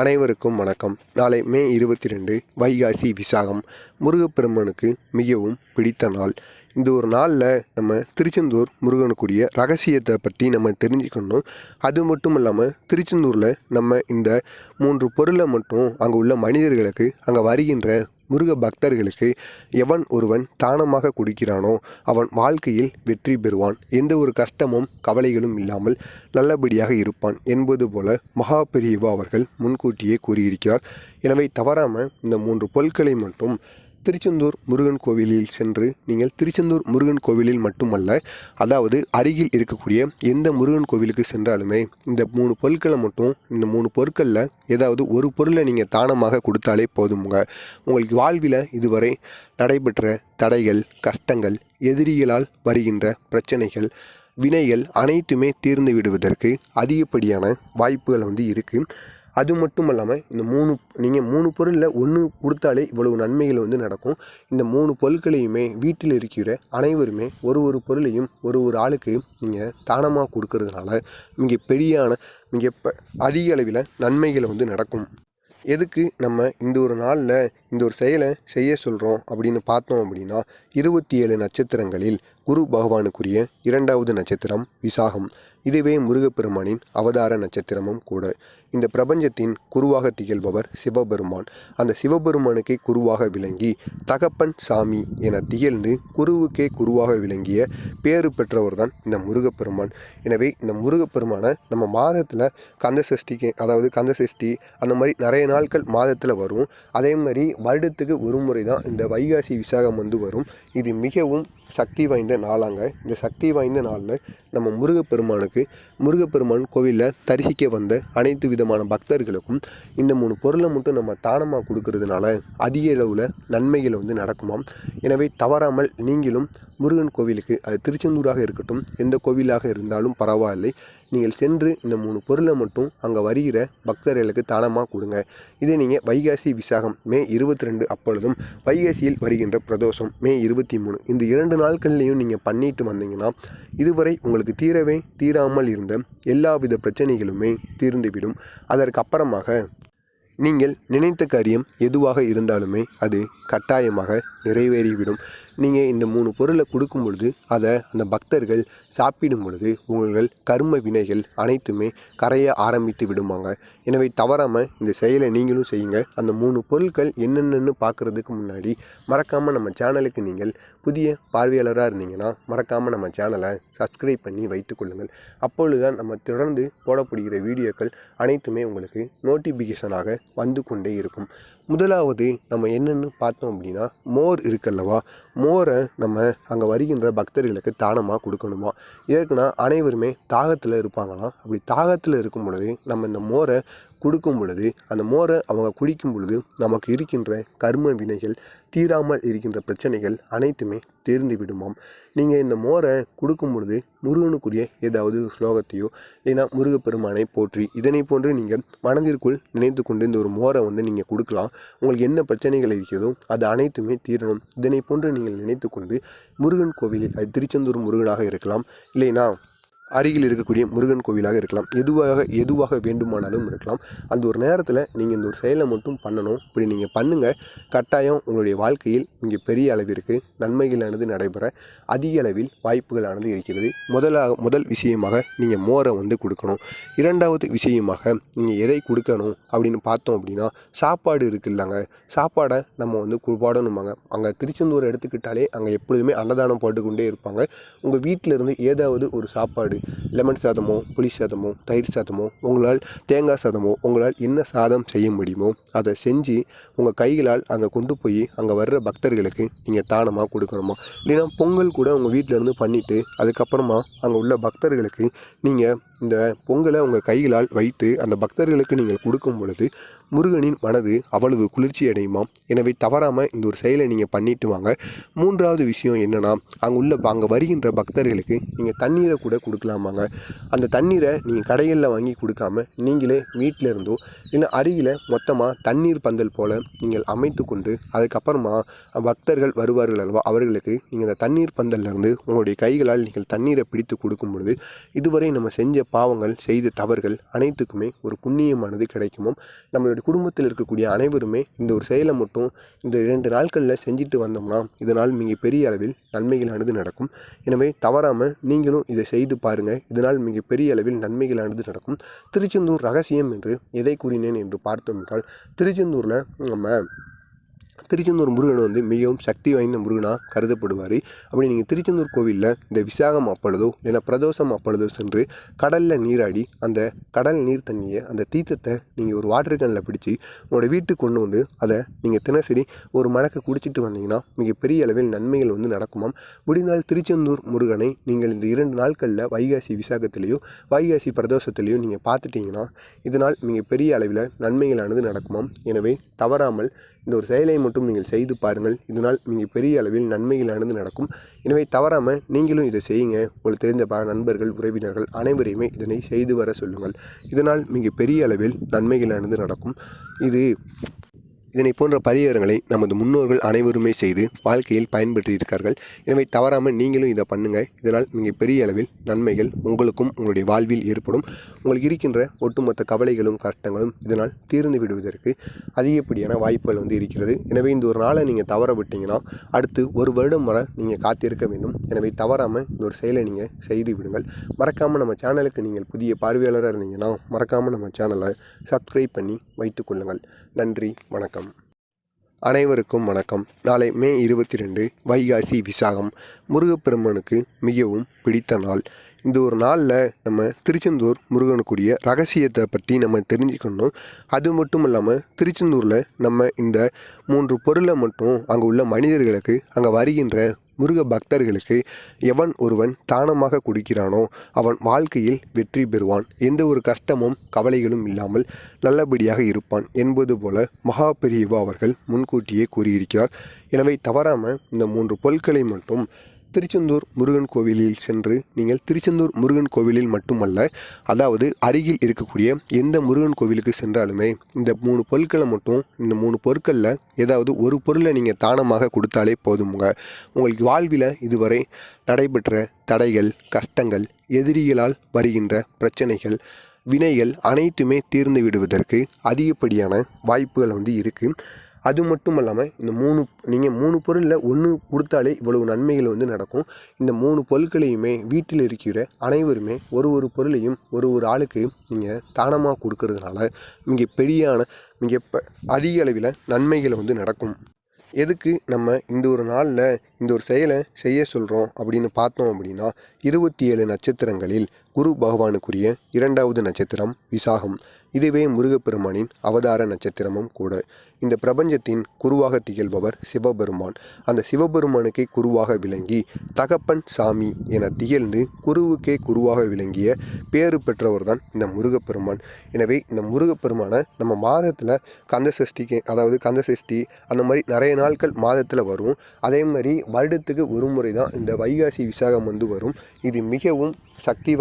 அனைவருக்கும் வணக்கம். நாளை மே இருபத்தி ரெண்டு வைகாசி விசாகம். முருகப்பெருமனுக்கு மிகவும் பிடித்த நாள். இந்த ஒரு நாளில் நம்ம திருச்செந்தூர் முருகனுக்குரிய ரகசியத்தை பற்றி நம்ம தெரிஞ்சுக்கணும். அது மட்டும் இல்லாமல் திருச்செந்தூரில் நம்ம இந்த மூன்று பொருளை மட்டும் அங்கே உள்ள மனிதர்களுக்கு அங்கே வருகின்ற முருக பக்தர்களுக்கு எவன் ஒருவன் தானமாக கொடுக்கிறானோ அவன் வாழ்க்கையில் வெற்றி பெறுவான். எந்த ஒரு கஷ்டமும் கவலைகளும் இல்லாமல் நல்லபடியாக இருப்பான் என்பது போல மகா பெரியவா அவர்கள் முன்கூட்டியே கூறியிருக்கிறார். எனவே தவறாமல் இந்த மூன்று பொருட்களை மட்டும் திருச்செந்தூர் முருகன் கோவிலில் சென்று நீங்கள் திருச்செந்தூர் முருகன் கோவிலில் மட்டுமல்ல அதாவது அருகில் இருக்கக்கூடிய எந்த முருகன் கோவிலுக்கு சென்றாலுமே இந்த மூணு பொருட்களை மட்டும் இந்த மூணு பொருட்களில் ஏதாவது ஒரு பொருளை நீங்கள் தானமாக கொடுத்தாலே போதுமுங்க உங்களுக்கு வாழ்வில் இதுவரை நடைபெற்ற தடைகள் கஷ்டங்கள் எதிரிகளால் வருகின்ற பிரச்சனைகள் வினைகள் அனைத்துமே தீர்ந்து விடுவதற்கு அதிகப்படியான வாய்ப்புகள் வந்து இருக்குது அது மட்டும் இல்லாமல் இந்த மூணு நீங்கள் மூணு பொருளில் ஒன்று கொடுத்தாலே இவ்வளவு நன்மைகள் வந்து நடக்கும். இந்த மூணு பொருட்களையுமே வீட்டில் இருக்கிற அனைவருமே ஒரு ஒரு பொருளையும் ஒரு ஒரு ஆளுக்கு நீங்கள் தானமாக கொடுக்கறதுனால மிக பெரியான மிக ப- அதிக அளவில் நன்மைகள் வந்து நடக்கும். எதுக்கு நம்ம இந்த ஒரு நாளில் இந்த ஒரு செயலை செய்ய சொல்கிறோம் அப்படின்னு பார்த்தோம் அப்படின்னா இருபத்தி ஏழு நட்சத்திரங்களில் குரு பகவானுக்குரிய இரண்டாவது நட்சத்திரம் விசாகம். இதுவே முருகப்பெருமானின் அவதார நட்சத்திரமும் கூட. இந்த பிரபஞ்சத்தின் குருவாக திகழ்பவர் சிவபெருமான். அந்த சிவபெருமானுக்கே குருவாக விளங்கி தகப்பன் சாமி என திகழ்ந்து குருவுக்கே குருவாக விளங்கிய பேறு பெற்றவர் தான் இந்த முருகப்பெருமான். எனவே இந்த முருகப்பெருமானை நம்ம மாதத்தில் கந்த சஷ்டிக்கு அதாவது கந்த சஷ்டி அந்த மாதிரி நிறைய நாட்கள் மாதத்தில் வரும். அதே மாதிரி வருடத்துக்கு ஒரு முறை தான் இந்த வைகாசி விசாகம் வந்து வரும். இது மிகவும் சக்தி வாய்ந்த நாளாங்க. இந்த சக்தி வாய்ந்த நாளில் நம்ம முருகப்பெருமானுக்கு முருகப்பெருமான் கோவிலில் தரிசிக்க வந்த அனைத்து விதமான பக்தர்களுக்கும் இந்த மூணு பொருளை மட்டும் நம்ம தானமாக கொடுக்கறதுனால அதிக அளவில் நன்மைகள் வந்து நடக்குமாம். எனவே தவறாமல் நீங்களும் முருகன் கோவிலுக்கு அது திருச்செந்தூராக இருக்கட்டும் எந்த கோவிலாக இருந்தாலும் பரவாயில்லை. நீங்கள் சென்று இந்த மூணு பொருளை மட்டும் அங்கே வருகிற பக்தர்களுக்கு தானமாக கொடுங்க. இதே நீங்கள் வைகாசி விசாகம் மே இருபத்தி ரெண்டு அப்பொழுதும் வைகாசியில் வருகின்ற பிரதோஷம் மே இருபத்தி மூணு. இந்த இரண்டு நாட்கள்லேயும் நீங்கள் பண்ணிட்டு வந்தீங்கன்னா இதுவரை உங்களுக்கு தீரவே தீராமல் இருந்த எல்லாவித பிரச்சனைகளுமே தீர்ந்துவிடும். அதற்கு அப்புறமாக நீங்கள் நினைத்த காரியம் எதுவாக இருந்தாலுமே அது கட்டாயமாக நிறைவேறிவிடும். நீங்கள் இந்த மூணு பொருளை கொடுக்கும் பொழுது அதை அந்த பக்தர்கள் சாப்பிடும் பொழுது உங்கள் கர்ம வினைகள் அனைத்துமே கரைய ஆரம்பித்து விடுமாங்க. எனவே தவறாமல் இந்த செயலை நீங்களும் செய்யுங்க. அந்த மூணு பொருட்கள் என்னென்னு பார்க்குறதுக்கு முன்னாடி மறக்காமல் நம்ம சேனலுக்கு நீங்கள் புதிய பார்வையாளராக இருந்தீங்கன்னா மறக்காமல் நம்ம சேனலை சப்ஸ்கிரைப் பண்ணி வைத்துக்கொள்ளுங்கள் அப்பொழுது தான் நம்ம தொடர்ந்து போடப்படுகிற வீடியோக்கள் அனைத்துமே உங்களுக்கு நோட்டிஃபிகேஷனாக வந்து கொண்டே இருக்கும். முதலாவது நம்ம என்னென்னு பார்த்தோம் அப்படின்னா மோர் இருக்கல்லவா? மோரை நம்ம அங்கே வருகின்ற பக்தர்களுக்கு தானமாக கொடுக்கணுமா? எதுக்குன்னா அனைவருமே தாகத்தில் இருப்பாங்களாம். அப்படி தாகத்தில் இருக்கும் பொழுது நம்ம இந்த மோரை கொடுக்கும் பொழுது அந்த மோரை அவங்க குடிக்கும் பொழுது நமக்கு இருக்கின்ற கர்ம வினைகள் தீராமல் இருக்கின்ற பிரச்சனைகள் அனைத்துமே தீர்ந்து விடுமாம். நீங்கள் இந்த மோரை கொடுக்கும் பொழுது முருகனுக்குரிய ஏதாவது ஸ்லோகத்தையோ இல்லைன்னா முருகப்பெருமானை போற்றி இதனை போன்று நீங்கள் மனதிற்குள் நினைத்து கொண்டு இந்த ஒரு மோரை வந்து நீங்கள் கொடுக்கலாம். உங்களுக்கு என்ன பிரச்சனைகள் இருக்கிறதோ அது அனைத்துமே தீரணும். இதனை போன்று நீங்கள் நினைத்து கொண்டு முருகன் கோவிலில் அது திருச்செந்தூர் முருகனாக இருக்கலாம். இல்லைன்னா அருகில் இருக்கக்கூடிய முருகன் கோவிலாக இருக்கலாம். எதுவாக எதுவாக வேண்டுமானாலும் இருக்கலாம். அந்த ஒரு நேரத்தில் நீங்கள் இந்த ஒரு செயலை மட்டும் பண்ணணும். இப்படி நீங்கள் பண்ணுங்கள் கட்டாயம் உங்களுடைய வாழ்க்கையில் இங்கே பெரிய அளவிற்கு நன்மைகளானது நடைபெற அதிக அளவில் வாய்ப்புகளானது இருக்கிறது. முதலாக முதல் விஷயமாக நீங்கள் மோரை வந்து கொடுக்கணும். இரண்டாவது விஷயமாக நீங்கள் எதை கொடுக்கணும் அப்படின்னு பார்த்தோம் அப்படின்னா சாப்பாடு இருக்குல்லங்க சாப்பாடை நம்ம வந்து கு- அங்கே திருச்செந்தூர் எடுத்துக்கிட்டாலே அங்கே எப்பொழுதுமே அன்னதானம் போட்டுக்கொண்டே இருப்பாங்க. உங்கள் வீட்டில் இருந்து ஏதாவது ஒரு சாப்பாடு லெமன் சாதமோ புளி சாதமோ தயிர் சாதமோ உங்களால் தேங்காய் சாதமோ உங்களால் என்ன சாதம் செய்ய முடியுமோ அதை செஞ்சு உங்கள் கைகளால் அங்கே கொண்டு போய் அங்கே வர்ற பக்தர்களுக்கு நீங்கள் தானமாக கொடுக்கணுமா? இல்லைன்னா பொங்கல் கூட உங்கள் வீட்டில் இருந்து பண்ணிவிட்டு அதுக்கப்புறமா அங்கே உள்ள பக்தர்களுக்கு நீங்கள் இந்த பொங்கலை உங்கள் கைகளால் வைத்து அந்த பக்தர்களுக்கு நீங்கள் கொடுக்கும் பொழுது முருகனின் மனது அவ்வளவு குளிர்ச்சி அடையுமாம். எனவே தவறாமல் இந்த ஒரு செயலை நீங்கள் பண்ணிட்டு வாங்க. மூன்றாவது விஷயம் என்னென்னா அங்கே உள்ள அங்கே வருகின்ற பக்தர்களுக்கு நீங்கள் தண்ணீரை கூட கொடுக்கலாமாங்க அந்த தண்ணீரை நீங்கள் கடைகளில் வாங்கி கொடுக்காம நீங்களே வீட்டில் இருந்தோ இல்லை அருகில் மொத்தமாக தண்ணீர் பந்தல் போல் நீங்கள் அமைத்து கொண்டு அதுக்கப்புறமா பக்தர்கள் வருவார்கள் அல்லவா அவர்களுக்கு நீங்கள் அந்த தண்ணீர் பந்தல்லேருந்து உங்களுடைய கைகளால் நீங்கள் தண்ணீரை பிடித்து கொடுக்கும் பொழுது இதுவரை நம்ம செஞ்ச பாவங்கள் செய்த தவறுகள் அனைத்துக்குமே ஒரு புண்ணியமானது கிடைக்குமோ நம்மளுடைய குடும்பத்தில் இருக்கக்கூடிய அனைவருமே இந்த ஒரு செயலை மட்டும் இந்த இரண்டு நாட்களில் செஞ்சுட்டு வந்தோம்னா இதனால் மிக பெரிய அளவில் நன்மைகளானது நடக்கும். எனவே தவறாமல் நீங்களும் இதை செய்து பாருங்கள் இதனால் மிக பெரிய அளவில் நன்மைகளானது நடக்கும். திருச்செந்தூர் ரகசியம் என்று எதை கூறினேன் என்று பார்த்தோம் என்றால் திருச்செந்தூரில் நம்ம திருச்செந்தூர் முருகன் வந்து மிகவும் சக்தி வாய்ந்த முருகனாக கருதப்படுவார். அப்படி நீங்கள் திருச்செந்தூர் கோவிலில் இந்த விசாகம் அப்பொழுதோ இல்லைன்னா பிரதோஷம் அப்பொழுதோ சென்று கடலில் நீராடி அந்த கடல் நீர் தண்ணியை அந்த தீர்த்தத்தை நீங்கள் ஒரு வாட்டர் கேனில் பிடிச்சி உங்களோட வீட்டுக்கு கொண்டு வந்து அதை நீங்கள் தினசரி ஒரு மணக்க குடிச்சிட்டு வந்தீங்கன்னா மிகப்பெரிய அளவில் நன்மைகள் வந்து நடக்குமாம். முடிந்தால் திருச்செந்தூர் முருகனை நீங்கள் இந்த இரண்டு நாட்களில் வைகாசி விசாகத்திலேயோ வைகாசி பிரதோஷத்திலேயோ நீங்கள் பார்த்துட்டீங்கன்னா இதனால் மிகப்பெரிய அளவில் நன்மைகளானது நடக்குமாம். எனவே தவறாமல் இந்த ஒரு செயலை மட்டும் நீங்கள் செய்து பாருங்கள். இதனால் மிக பெரிய அளவில் நன்மைகளானது நடக்கும். எனவே தவறாமல் நீங்களும் இதை செய்யுங்க. உங்களுக்கு தெரிந்த ப நண்பர்கள் உறவினர்கள் அனைவரையுமே இதனை செய்து வர சொல்லுங்கள். இதனால் மிக பெரிய அளவில் நன்மைகளானது நடக்கும். இது இதனை போன்ற பரிகாரங்களை நமது முன்னோர்கள் அனைவருமே செய்து வாழ்க்கையில் பயன்பெற்றிருக்கார்கள் எனவே தவறாமல் நீங்களும் இதை பண்ணுங்கள் இதனால் மிக பெரிய அளவில் நன்மைகள் உங்களுக்கும் உங்களுடைய வாழ்வில் ஏற்படும். உங்களுக்கு இருக்கின்ற ஒட்டுமொத்த கவலைகளும் கஷ்டங்களும் இதனால் தீர்ந்து விடுவதற்கு அதிகப்படியான வாய்ப்புகள் வந்து இருக்கிறது. எனவே இந்த ஒரு நாளை நீங்கள் தவற விட்டீங்கன்னா அடுத்து ஒரு வருடம் வரை நீங்கள் காத்திருக்க வேண்டும். எனவே தவறாமல் இந்த ஒரு செயலை நீங்கள் செய்து விடுங்கள். மறக்காமல் நம்ம சேனலுக்கு நீங்கள் புதிய பார்வையாளராக இருந்தீங்கன்னா மறக்காமல் நம்ம சேனலை சப்ஸ்கிரைப் பண்ணி வைத்துக்கொள்ளுங்கள் நன்றி வணக்கம். அனைவருக்கும் வணக்கம். நாளை மே இருபத்தி ரெண்டு வைகாசி விசாகம். முருகப்பெருமனுக்கு மிகவும் பிடித்த நாள். இந்த ஒரு நாளில் நம்ம திருச்செந்தூர் முருகனுக்குரிய ரகசியத்தை பற்றி நம்ம தெரிஞ்சுக்கணும். அது மட்டும் இல்லாமல் திருச்செந்தூரில் நம்ம இந்த மூன்று பொருளை மட்டும் அங்கே உள்ள மனிதர்களுக்கு அங்கே வருகின்ற முருக பக்தர்களுக்கு எவன் ஒருவன் தானமாக கொடுக்கிறானோ அவன் வாழ்க்கையில் வெற்றி பெறுவான். எந்த ஒரு கஷ்டமும் கவலைகளும் இல்லாமல் நல்லபடியாக இருப்பான் என்பது போல மகா பெரியவா அவர்கள் முன்கூட்டியே கூறியிருக்கிறார். எனவே தவறாமல் இந்த மூன்று பொருட்களை மட்டும் திருச்செந்தூர் முருகன் கோவிலில் சென்று நீங்கள் திருச்செந்தூர் முருகன் கோவிலில் மட்டுமல்ல அதாவது அருகில் இருக்கக்கூடிய எந்த முருகன் கோவிலுக்கு சென்றாலுமே இந்த மூணு பொருட்களை மட்டும் இந்த மூணு பொருட்களில் ஏதாவது ஒரு பொருளை நீங்கள் தானமாக கொடுத்தாலே போதுமுங்க உங்களுக்கு வாழ்வில் இதுவரை நடைபெற்ற தடைகள் கஷ்டங்கள் எதிரிகளால் வருகின்ற பிரச்சனைகள் வினைகள் அனைத்துமே தீர்ந்து விடுவதற்கு அதிகப்படியான வாய்ப்புகள் வந்து இருக்குது அது மட்டும் இல்லாமல் இந்த மூணு நீங்கள் மூணு பொருளில் ஒன்று கொடுத்தாலே இவ்வளவு நன்மைகள் வந்து நடக்கும். இந்த மூணு பொருட்களையுமே வீட்டில் இருக்கிற அனைவருமே ஒரு ஒரு பொருளையும் ஒரு ஒரு ஆளுக்கு நீங்கள் தானமாக கொடுக்கறதுனால மிக பெரியான மிக ப- அதிக அளவில் நன்மைகள் வந்து நடக்கும். எதுக்கு நம்ம இந்த ஒரு நாளில் இந்த ஒரு செயலை செய்ய சொல்கிறோம் அப்படின்னு பார்த்தோம் அப்படின்னா இருபத்தி ஏழு நட்சத்திரங்களில் குரு பகவானுக்குரிய இரண்டாவது நட்சத்திரம் விசாகம். இதுவே முருகப்பெருமானின் அவதார நட்சத்திரமும் கூட. இந்த பிரபஞ்சத்தின் குருவாக திகழ்பவர் சிவபெருமான். அந்த சிவபெருமானுக்கே குருவாக விளங்கி தகப்பன் சாமி என திகழ்ந்து குருவுக்கே குருவாக விளங்கிய பேறு பெற்றவர் தான் இந்த முருகப்பெருமான். எனவே இந்த முருகப்பெருமானை நம்ம மாதத்தில் கந்த சஷ்டிக்கு அதாவது கந்த சஷ்டி அந்த மாதிரி நிறைய நாட்கள் மாதத்தில் வரும். அதே மாதிரி வருடத்துக்கு ஒரு முறை தான் இந்த வைகாசி விசாகம் வந்து வரும். இது மிகவும் சக்தி